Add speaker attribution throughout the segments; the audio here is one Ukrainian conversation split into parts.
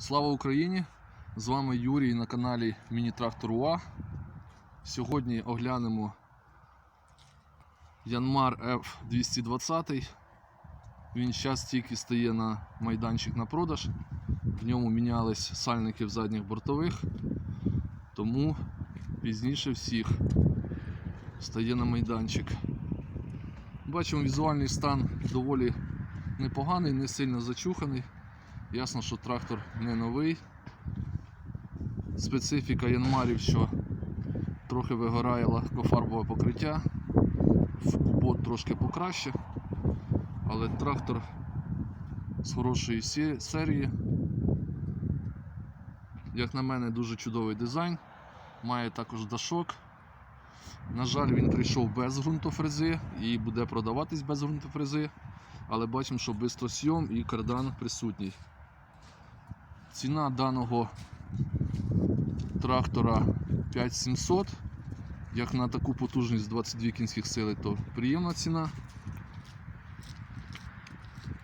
Speaker 1: Слава Україні! З вами Юрій на каналі Міні-Трактор УА. Сьогодні оглянемо Янмар F220. Він зараз тільки стає на майданчик на продаж. В ньому мінялись сальники в задніх бортових, тому пізніше всіх стає на майданчик. Бачимо візуальний стан доволі непоганий, не сильно зачуханий. Ясно, що трактор не новий. Специфіка янмарів, що трохи вигорає легкофарбове покриття, в кубот трошки покраще, але трактор з хорошої серії. Як на мене, дуже чудовий дизайн. Має також дашок. На жаль, він прийшов без ґрунтофрези і буде продаватись без ґрунтофрези. Але бачимо, що бистросйом і кардан присутній. Ціна даного трактора 5700. Як на таку потужність 22 кінських сили, то приємна ціна.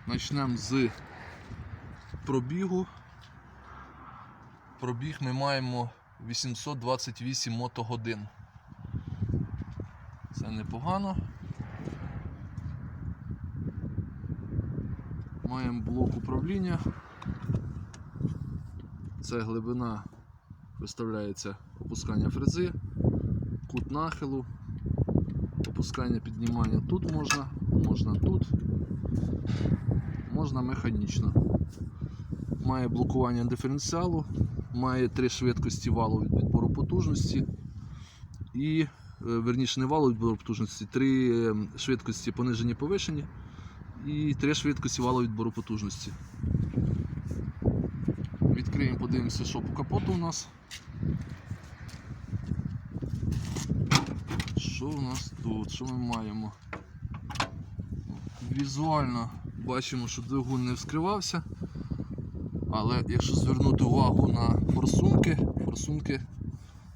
Speaker 1: Почнемо з пробігу. Пробіг ми маємо 828 мотогодин. Це непогано. Маємо блок управління. Це глибина виставляється опускання фрези, кут нахилу, опускання піднімання тут можна, можна тут, можна механічно. Має блокування диференціалу, має три швидкості валу від відбору потужності і, е, верніше, не валу відбору потужності, три е, швидкості понижені повишені і три швидкості валу відбору потужності. Відкриємо, подивимося, що по капоту у нас. Що у нас тут? Що ми маємо? Візуально бачимо, що двигун не вскривався. Але якщо звернути увагу на форсунки, форсунки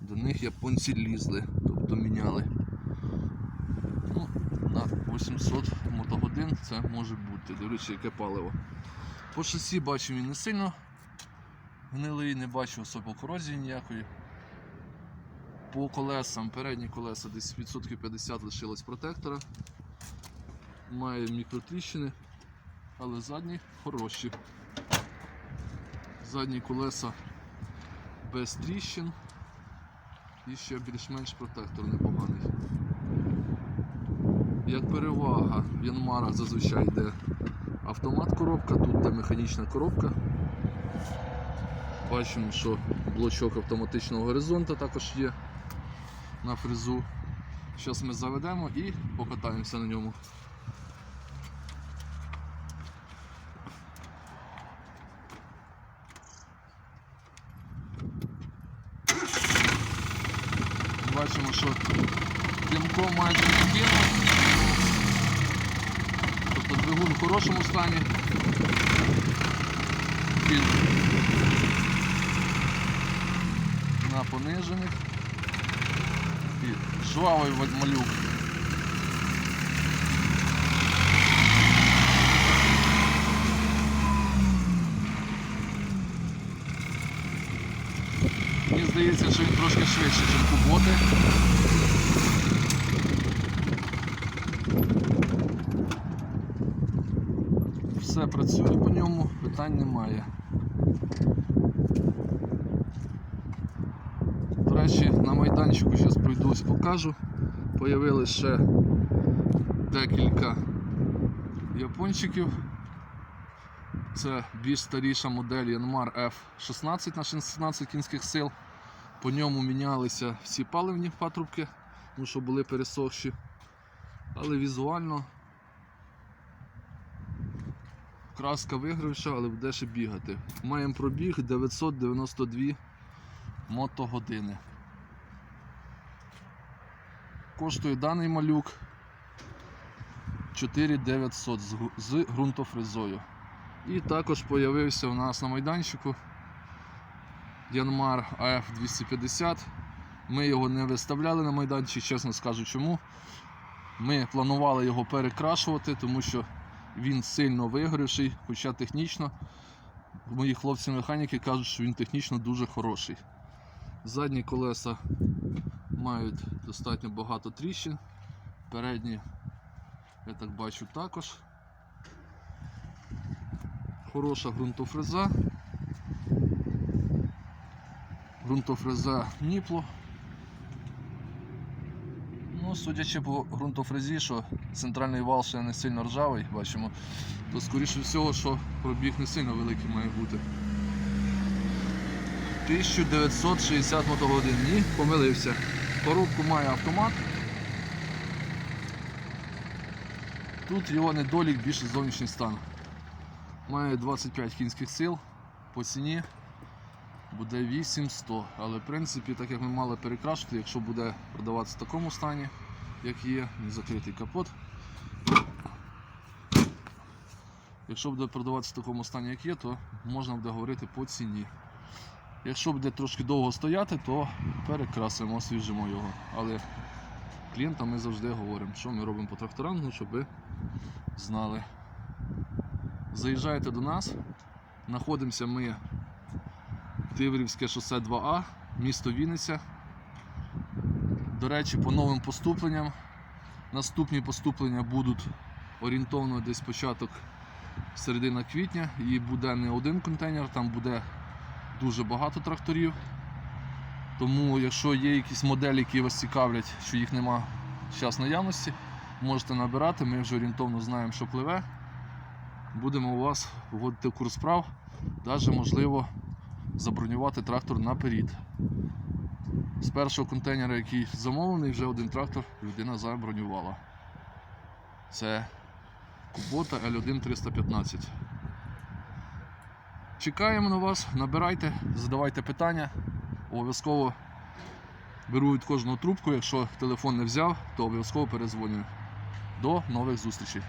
Speaker 1: до них японці лізли, тобто міняли. Ну, на 800 мотогодин це може бути, дивлячись, яке паливо. По шасі бачимо він не сильно гнилий, не бачу особо корозії ніякої. По колесам, передні колеса десь відсотків 50 лишилось протектора. Має мікротріщини, але задні хороші. Задні колеса без тріщин і ще більш-менш протектор непоганий. Як перевага Янмара зазвичай йде автомат коробка, тут йде механічна коробка. Бачимо, що блочок автоматичного горизонту також є на фрезу. Зараз ми заведемо і покатаємося на ньому. Бачимо, що димко майже не кинув. Тобто двигун в хорошому стані. Він на понижених. І жвавий малюк. Мені здається, що він трошки швидше, ніж куботи. Все працює по ньому, питань немає. До речі, на майданчику зараз пройдусь, покажу. Появилось ще декілька япончиків. Це більш старіша модель Yanmar F16 на 16 кінських сил. По ньому мінялися всі паливні патрубки, тому що були пересохші. Але візуально краска вигравша, але буде ще бігати. Маємо пробіг 992 мотогодини. Коштує даний малюк 4900 з ґрунтофрезою. І також з'явився у нас на майданчику Янмар AF250. Ми його не виставляли на майданчик, чесно скажу чому. Ми планували його перекрашувати, тому що він сильно вигорівший, хоча технічно мої хлопці-механіки кажуть, що він технічно дуже хороший. Задні колеса мають достатньо багато тріщин. Передні, я так бачу, також. Хороша ґрунтофреза. Ґрунтофреза Ніпло. Ну, судячи по ґрунтофрезі, що центральний вал ще не сильно ржавий, бачимо, то скоріше всього, що пробіг не сильно великий має бути. 1960 мотогодин. Ні, помилився. Коробку має автомат. Тут його недолік більше зовнішній стан. Має 25 кінських сил по ціні буде 8100. Але в принципі, так як ми мали перекрашувати, якщо буде продаватися в такому стані, як є, не закритий капот. Якщо буде продаватися в такому стані, як є, то можна буде говорити по ціні. Якщо буде трошки довго стояти, то перекрасимо, освіжимо його. Але клієнтам ми завжди говоримо, що ми робимо по тракторам, ну, щоб ви знали. Заїжджаєте до нас, знаходимося ми Тиврівське шосе 2А, місто Вінниця. До речі, по новим поступленням. Наступні поступлення будуть орієнтовно десь початок середина квітня. І буде не один контейнер, там буде дуже багато тракторів. Тому, якщо є якісь моделі, які вас цікавлять, що їх нема зараз наявності, можете набирати. Ми вже орієнтовно знаємо, що пливе. Будемо у вас вводити курс справ, навіть можливо забронювати трактор наперед. З першого контейнера, який замовлений, вже один трактор людина забронювала. Це Кубота L1 315. Чекаємо на вас, набирайте, задавайте питання. Обов'язково беру від кожного трубку. Якщо телефон не взяв, то обов'язково перезвоню. До нових зустрічей.